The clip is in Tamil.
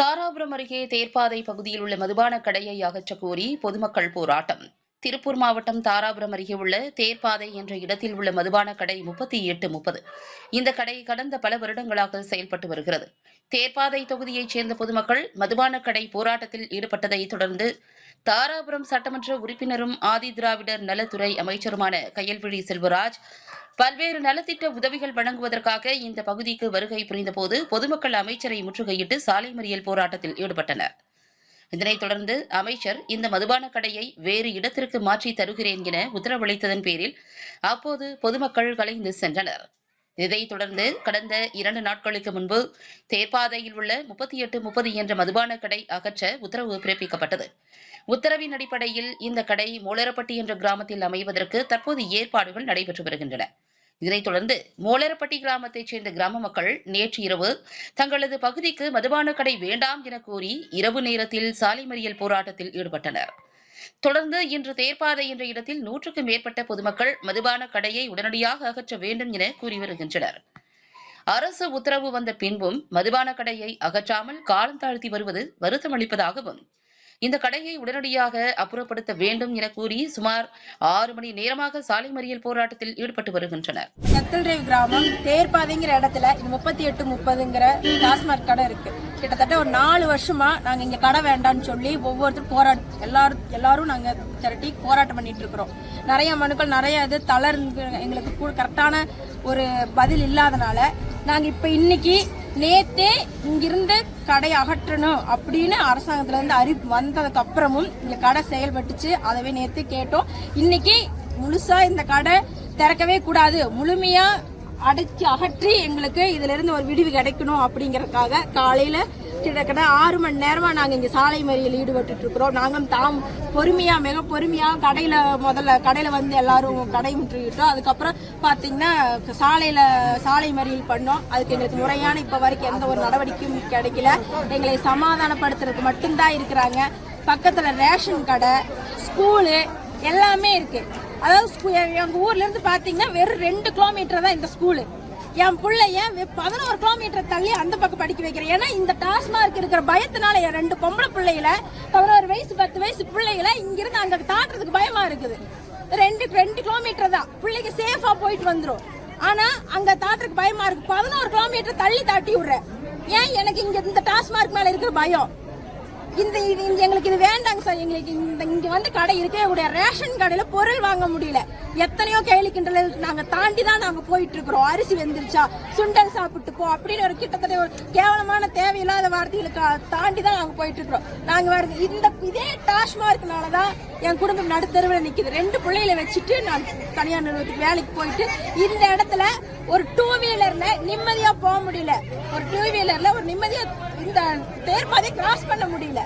தாராபுரம் அருகே தேர்ப்பாதை பகுதியில் உள்ள மதுபான கடையை அகற்றக் கோரி பொதுமக்கள் போராட்டம். திருப்பூர் மாவட்டம் தாராபுரம் அருகே உள்ள தேர்ப்பாதை என்ற இடத்தில் உள்ள மதுபான கடை முப்பத்தி எட்டு முப்பது. இந்த கடை கடந்த பல வருடங்களாக செயல்பட்டு வருகிறது. தேர்ப்பாதை தொகுதியைச் சேர்ந்த பொதுமக்கள் மதுபான கடை போராட்டத்தில் ஈடுபட்டதை தொடர்ந்து தாராபுரம் சட்டமன்ற உறுப்பினரும் ஆதி திராவிடர் நலத்துறை அமைச்சருமான கையல்விழி செல்வராஜ் பல்வேறு நலத்திட்ட உதவிகள் வழங்குவதற்காக இந்த பகுதிக்கு வருகை புரிந்தபோது பொதுமக்கள் அமைச்சரை முற்றுகையிட்டு சாலை மறியல் போராட்டத்தில் ஈடுபட்டனர். இதனைத் தொடர்ந்து அமைச்சர் இந்த மதுபான கடையை வேறு இடத்திற்கு மாற்றி தருகிறேன் என உத்தரவளித்ததன் பேரில் அப்போது பொதுமக்கள் கலைந்து சென்றனர். இதைத் தொடர்ந்து கடந்த இரண்டு நாட்களுக்கு முன்பு தேர்ப்பாதையில் உள்ள முப்பத்தி எட்டு முப்பது என்ற மதுபான கடை அகற்ற உத்தரவு பிறப்பிக்கப்பட்டது. உத்தரவின் அடிப்படையில் இந்த கடை மூலரப்பட்டி என்ற கிராமத்தில் அமைவதற்கு தற்போது ஏற்பாடுகள் நடைபெற்று வருகின்றன. இதனைத் தொடர்ந்து மூலரப்பட்டி கிராமத்தைச் சேர்ந்த கிராம மக்கள் நேற்று இரவு தங்களது பகுதிக்கு மதுபான கடை வேண்டாம் என கூறி இரவு நேரத்தில் சாலை மறியல் போராட்டத்தில் ஈடுபட்டனர். தொடர்ந்து இன்று தேர்ப்பாதை என்ற இடத்தில் நூற்றுக்கும் மேற்பட்ட பொதுமக்கள் மதுபான கடையை உடனடியாக அகற்ற வேண்டும் என கூறி வருகின்றனர். அரசு உத்தரவு வந்த பின்பும் மதுபான கடையை அகற்றாமல் காலம் தாழ்த்தி வருவது வருத்தமளிப்பதாகவும் இந்த கடையை உடனடியாக அப்புறப்படுத்த வேண்டும் என கூறி சுமார் ஆறு மணி நேரமாக சாலை மறியல் போராட்டத்தில் ஈடுபட்டு வருகின்றனர். நெத்தல்ரேவ் கிராமம் தேர்பாதைங்கிற இடத்துல இது முப்பத்தி எட்டு முப்பதுங்கிற டாஸ்மாக் கடை இருக்கு. கிட்டத்தட்ட ஒரு நாலு வருஷமா நாங்க இங்க கடை வேண்டாம்னு சொல்லி ஒவ்வொருத்தரும் போராட் எல்லாரும் எல்லாரும் நாங்க திரட்டி போராட்டம் பண்ணிட்டு இருக்கிறோம். நிறைய மனுக்கள் நிறைய இது தளர்ந்து எங்களுக்கு கரெக்டான ஒரு பதில் இல்லாதனால நாங்க இப்ப இன்னைக்கு நேத்தே இங்கிருந்து கடை அகற்றணும் அப்படின்னு அரசாங்கத்துல இருந்து அறிவிப்பு வந்ததுக்கு அப்புறமும் இந்த கடை செயல்பட்டுச்சு. அதவே நேத்து கேட்டோம். இன்னைக்கு முழுசா இந்த கடை திறக்கவே கூடாது. முழுமையா அடைச்சு அகற்றி எங்களுக்கு இதுல இருந்து ஒரு விடிவு கிடைக்கணும் அப்படிங்கறதுக்காக காலையில கிட்டத்தட்ட ஆறு மணி நேரமா நாங்க இங்க சாலை மறியல் ஈடுபட்டு இருக்கிறோம். நாங்களும் தாம் பொறுமையா மிக பொறுமையா கடையில முதல்ல கடையில வந்து எல்லாரும் கடை முற்றுகிட்டோம். அதுக்கப்புறம் பாத்தீங்கன்னா சாலையில சாலை மறியல் பண்ணோம். அதுக்கு எங்களுக்கு முறையான இப்ப வரைக்கும் எந்த ஒரு நடவடிக்கையும் கிடைக்கல. எங்களை சமாதானப்படுத்துறதுக்கு மட்டும்தான் இருக்கிறாங்க. பக்கத்துல ரேஷன் கடை ஸ்கூலு எல்லாமே இருக்கு. அதாவது எங்கள் ஊர்லேருந்து எங்க ஊர்ல இருந்து பாத்தீங்கன்னா வெறும் ரெண்டு கிலோமீட்டர் தான் இந்த ஸ்கூலு. என் பிள்ளைய பதினோரு கிலோமீட்டர் தள்ளி அந்த பக்கம் படிக்க வைக்கிறேன் ஏன்னா இந்த டாஸ்மார்க் இருக்கிற பயத்தினால என் ரெண்டு பொம்பளை பிள்ளைகளை பதினோரு வயசு பத்து வயசு பிள்ளைகளை இங்கிருந்து அங்க தாட்டுறதுக்கு பயமா இருக்குது. ரெண்டு ரெண்டு கிலோமீட்டர் தான். பிள்ளைங்க சேஃபா போயிட்டு வந்துடும் ஆனா அங்க தாட்டுறதுக்கு பயமா இருக்கு. பதினோரு கிலோமீட்டர் தள்ளி தாட்டி விடுறேன். ஏன் எனக்கு இங்க இந்த டாஸ்மார்க் மேல இருக்கிற பயம்? இந்த இது எங்களுக்கு இது வேண்டாங்க சார். எங்களுக்கு இந்த இங்க வந்து கடை இருக்கவே கூடாது ரேஷன் கடையில பொருள் வாங்க முடியல. எத்தனையோ கேலி கிண்டல் நாங்க தாண்டி தான் நாங்க போயிட்டு இருக்கிறோம். அரிசி வெந்துருச்சா? சுண்டல் சாப்பிட்டு போ அப்படின்னு ஒரு கிட்டத்தட்ட ஒரு கேவலமான தேவையில்லாத வார்த்தைகளுக்கு தாண்டி தான் நாங்க போயிட்டு இருக்கிறோம். நாங்க வருது இந்த இதே டாஸ்மார்க்னால தான் என் குடும்பம் நடுத்தருவில் நிக்குது. ரெண்டு பிள்ளைகளை வச்சுட்டு நான் தனியார் நிறுவனத்துக்கு வேலைக்கு போயிட்டு இந்த இடத்துல ஒரு டூ வீலர்ல நிம்மதியா போக முடியல. ஒரு டூ வீலர்ல ஒரு நிம்மதியா இந்த தேர்ப்பாதை கிராஸ் பண்ண முடியல.